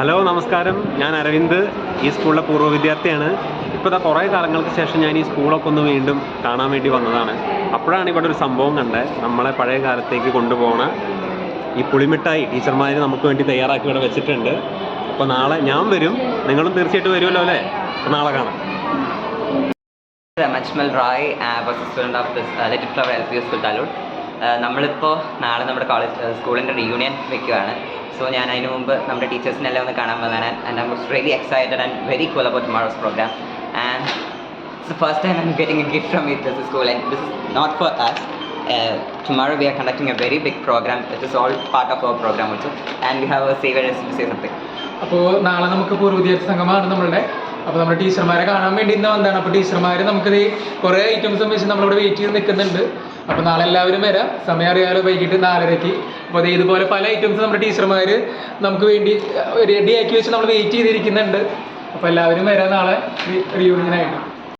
Hello നമസ്കാരം. ഞാൻ അരവിന്ദ് ഈ സ്കൂളിലെ പൂർവ വിദ്യാർത്ഥിയാണ്. ഇപ്പോൾ കുറേ കാലങ്ങൾക്ക് ശേഷം ഞാൻ ഈ സ്കൂളൊക്കെ ഒന്ന് വീണ്ടും കാണാൻ വേണ്ടി വന്നതാണ്. അപ്പോഴാണ് ഇവിടെ ഒരു സംഭവം കണ്ടത്. നമ്മളെ പഴയ കാലത്തേക്ക് കൊണ്ടുപോകണ ഈ പുളിമിഠായി ടീച്ചർമാർ നമുക്ക് വേണ്ടി തയ്യാറാക്കി ഇവിടെ വെച്ചിട്ടുണ്ട്. അപ്പോൾ നാളെ ഞാൻ വരും. നിങ്ങളും തീർച്ചയായിട്ടും വരുമല്ലോ അല്ലേ? നാളെ കാണാം. I'm Rai as of a Little Flower L P school Thalur നമ്മളിപ്പോൾ നാളെ നമ്മുടെ കോളേജ് സ്കൂളിന്റെ റീയൂണിയൻ വെക്കുകയാണ് സോ ഞാൻ അതിന് മുമ്പ് നമ്മുടെ ടീച്ചേഴ്സിനെല്ലാം ഒന്ന് കാണാൻ വന്നതാണ്. And I was really excited and very cool about tomorrow's programme and it's first time I am getting a gift from it this school and this is not for us. Uh, tomorrow we are conducting a very big program. It is all part of our program also. And we have a saver to say. അപ്പോൾ നാളെ നമുക്ക് പൂർവ വിദ്യാർത്ഥി സംഘമാണ് നമ്മളുടെ. അപ്പോൾ നമ്മുടെ ടീച്ചർമാരെ കാണാൻ വേണ്ടി ഇന്ന് വന്നതാണ്. അപ്പോൾ ടീച്ചർമാർ നമുക്കിത് കുറേ ഐറ്റംസും വെച്ച് നമ്മളിവിടെ വെയിറ്റ് ചെയ്ത് നിൽക്കുന്നുണ്ട്. അപ്പോൾ നാളെ എല്ലാവരും വരാം. സമയം അറിയാലോ വൈകിട്ട് നാലരയ്ക്ക്. അപ്പോൾ ദേ ഇതുപോലെ പല ഐറ്റംസ് നമ്മുടെ ടീച്ചർമാർ നമുക്ക് വേണ്ടി റെഡിയാക്കി വെച്ച് നമ്മൾ വെയിറ്റ് ചെയ്തിരിക്കുന്നുണ്ട്. അപ്പോൾ എല്ലാവരും വരാം നാളെ. റിയൂണിയനായിട്ട്